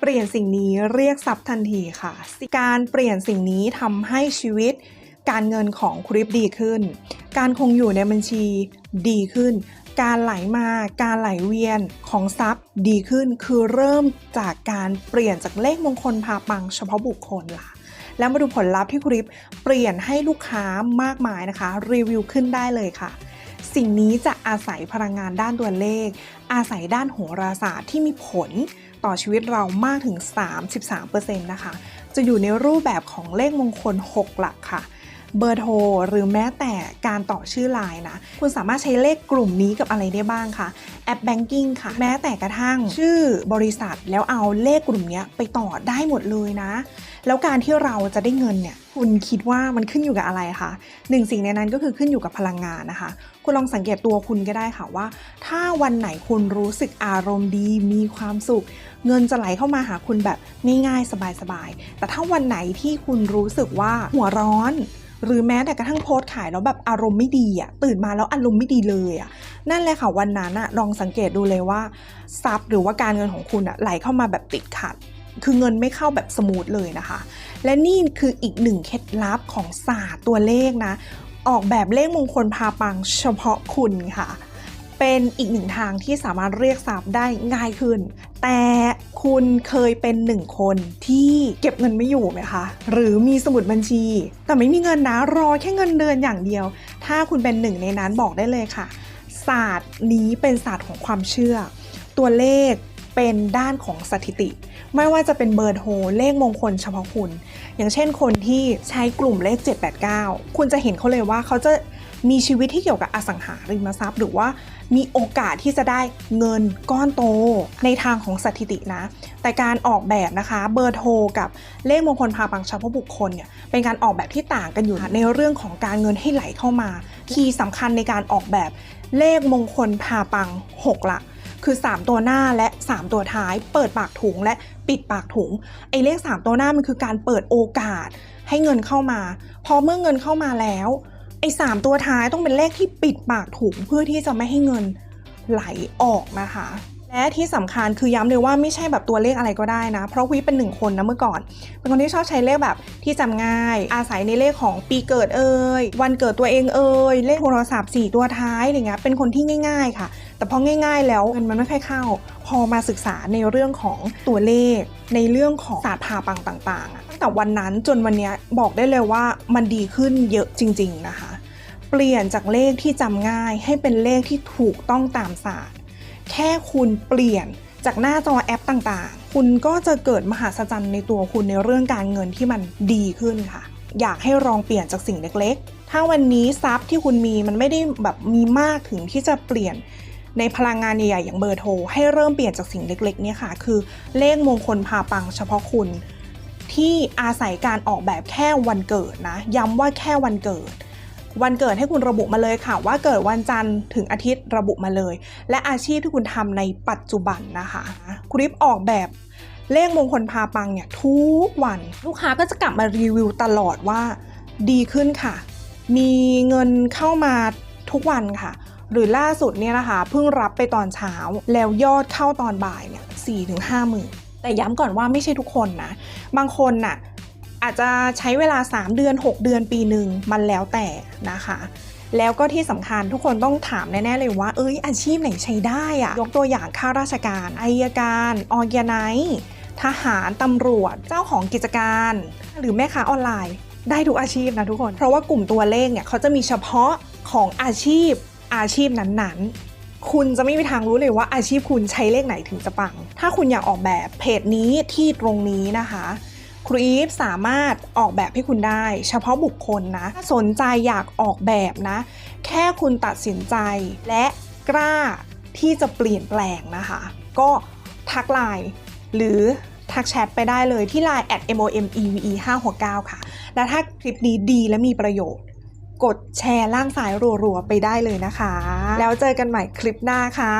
เปลี่ยนสิ่งนี้เรียกทรัพย์ทันทีค่ะ การเปลี่ยนสิ่งนี้ทำให้ชีวิตการเงินของคริปดีขึ้น การคงอยู่ในบัญชีดีขึ้น การไหลมา การไหลเวียนของทรัพย์ดีขึ้น คือเริ่มจากการเปลี่ยนจากเลขมงคลพาปังเฉพาะบุคคลล่ะ แล้วมาดูผลลัพธ์ที่คริปเปลี่ยนให้ลูกค้ามากมายนะคะ รีวิวขึ้นได้เลยค่ะ สิ่งนี้จะอาศัยพลังงานด้านตัวเลข อาศัยด้านโหราศาสตร์ที่มีผลต่อชีวิตเรามากถึง 33%นะคะ จะอยู่ในรูปแบบของเลขมงคล 6 หลักค่ะ เบอร์โทรหรือแม้แต่การต่อชื่อไลน์นะ คุณสามารถใช้เลขกลุ่มนี้กับอะไรได้บ้างคะแอปแบงกิ้งค่ะ แม้แต่กระทั่งชื่อบริษัทแล้วเอาเลขกลุ่มนี้ไปต่อได้หมดเลยนะ แล้วการที่เราจะได้เงินเนี่ยคุณคิดว่ามันขึ้นอยู่กับอะไรคะหนึ่งสิ่งในนั้นก็คือขึ้นอยู่กับพลังงานนะคะ คุณลองสังเกตตัวคุณก็ได้ค่ะว่า ถ้าวันไหนคุณรู้สึกอารมณ์ดี มีความสุข เงินจะไหลเข้ามาหาคุณแบบง่ายๆสบายๆแต่ถ้าวันไหนที่คุณรู้สึกว่าหัวร้อนหรือแม้แต่กระทั่งโพสต์ขายแล้วแบบอารมณ์ไม่ดีอะตื่นมาแล้วอารมณ์ไม่ดีเลยอะนั่นแหละค่ะวันนั้นอะลองสังเกตดูเลยว่าทรัพย์หรือว่าการเงินของคุณอะไหลเข้ามาแบบติดขัด คือเงินไม่เข้าแบบสมูทเลยนะคะ และนี่คืออีกหนึ่งเคล็ดลับของศาสตร์ตัวเลขนะ ออกแบบเลขมงคลพาปังเฉพาะคุณค่ะ เป็นอีกหนึ่งทางที่สามารถเรียกทรัพย์ได้ง่ายขึ้น แต่คุณเคยเป็นหนึ่งคนที่เก็บเงินไม่อยู่ไหมคะ หรือมีสมุดบัญชี แต่ไม่มีเงินนะรอแค่เงินเดือนอย่างเดียว ถ้าคุณเป็นหนึ่งในนั้นบอกได้เลยค่ะศาสตร์นี้เป็นศาสตร์ของความเชื่อ ตัวเลข เป็นด้านของสถิติ ไม่ว่าจะเป็นเบอร์โทรเลขมงคลเฉพาะคุณ อย่างเช่นคนที่ใช้กลุ่มเลข 789 คุณจะเห็นเขาเลยว่าเขาจะมีชีวิตที่เกี่ยวกับอสังหาริมทรัพย์ หรือว่ามีโอกาสที่จะได้เงินก้อนโตในทางของสถิตินะ แต่การออกแบบนะคะเบอร์โทรกับเลขมงคลพาปังเฉพาะบุคคลเนี่ยเป็นการออกแบบที่ต่างกันอยู่ในเรื่องของการเงินให้ไหลเข้ามา คีย์สำคัญในการออกแบบเลขมงคลพาปัง 6 หลัก คือ 3 ตัวหน้าและ 3 ตัวท้าย เปิดปากถุงและปิดปากถุงไอ้เลข 3 ตัวหน้ามันคือการเปิดโอกาสให้เงินเข้ามา พอเมื่อเงินเข้ามาแล้วไอ้3ตัวท้ายต้องเป็นเลขที่ปิดปากถุงเพื่อที่จะไม่ให้เงินไหลออกนะคะและที่สำคัญคือย้ำเลยว่าไม่ใช่แบบตัวเลขอะไรก็ได้นะ เพราะวิเป็นหนึ่งคนนะเมื่อก่อน เป็นคนที่ชอบใช้เลขแบบที่จำง่าย อาศัยในเลขของปีเกิดเอ่ยวันเกิดตัวเองเอ่ยเลขโทรศัพท์ 4 ตัวท้ายอะไรเงี้ยเป็นคนที่ง่าย ๆ ค่ะ แต่พอง่ายๆแล้วเงินมันไม่ค่อยเข้า พอมาศึกษาในเรื่องของตัวเลข ในเรื่องของศาสตร์พาปังต่างๆตั้งแต่วันนั้นจนวันนี้บอกได้เลยว่ามันดีขึ้นเยอะจริง ๆนะคะ เปลี่ยนจากเลขที่จำง่ายให้เป็นเลขที่ถูกต้องตามศาสตร์ แค่คุณเปลี่ยนจากหน้าจอแอปต่างๆ คุณก็จะเกิดมหาศจรรย์ในตัวคุณในเรื่องการเงินที่มันดีขึ้นค่ะ อยากให้ลองเปลี่ยนจากสิ่งเล็กๆ ถ้าวันนี้ทรัพย์ที่คุณมีมันไม่ได้แบบมีมากถึงที่จะเปลี่ยน ในพลังงานใหญ่ๆอย่างเบอร์โทรให้เริ่มเปลี่ยนจากสิ่งเล็กๆเนี่ยค่ะ คือเลขมงคลพาปังเฉพาะคุณ ที่อาศัยการออกแบบแค่วันเกิดนะ ย้ำว่าแค่วันเกิด วันเกิดให้คุณระบุมาเลยค่ะ ว่าเกิดวันจันทร์ถึงอาทิตย์ระบุมาเลย และอาชีพที่คุณทำในปัจจุบันนะคะคลิปออกแบบเลขมงคลพาปังเนี่ยทุกวัน ลูกค้าก็จะกลับมารีวิวตลอดว่า ดีขึ้นค่ะ มีเงินเข้ามาทุกวันค่ะ หรือล่าสุดเนี่ยนะคะเพิ่งรับไปตอนเช้าแล้วยอดเข้าตอนบ่ายเนี่ยสี่ถึงห้าหมื่นแต่ย้ำก่อนว่าไม่ใช่ทุกคนนะ บางคนน่ะอาจจะใช้เวลา 3 เดือน 6 เดือนปีหนึ่งมันแล้วแต่นะคะ แล้วก็ที่สำคัญทุกคนต้องถามแน่ ๆ เลยว่า เอ้ยอาชีพไหนใช้ได้อะยกตัวอย่างข้าราชการอายการออแกไนทหารตำรวจเจ้าของกิจการ หรือแม่ค้าออนไลน์ได้ทุกอาชีพนะทุกคน เพราะว่ากลุ่มตัวเลขเนี่ยเขาจะมีเฉพาะของอาชีพ อาชีพนั้นๆ คุณจะไม่มีทางรู้เลยว่าอาชีพคุณใช้เลขไหนถึงจะปัง ถ้าคุณอยากออกแบบเพจนี้ที่ตรงนี้นะคะครีปสามารถออกแบบให้คุณได้ เฉพาะบุคคลนะ สนใจอยากออกแบบนะ แค่คุณตัดสินใจและกล้าที่จะเปลี่ยนแปลงนะคะ ก็ทักไลน์หรือทักแชทไปได้เลยที่ Line at momeve 5 6 9ค่ะ และถ้าคลิปนี้ดีและมีประโยชน์ กดแชร์ล่างสายรัวๆไปได้เลยนะคะ แล้วเจอกันใหม่คลิปหน้าค่ะ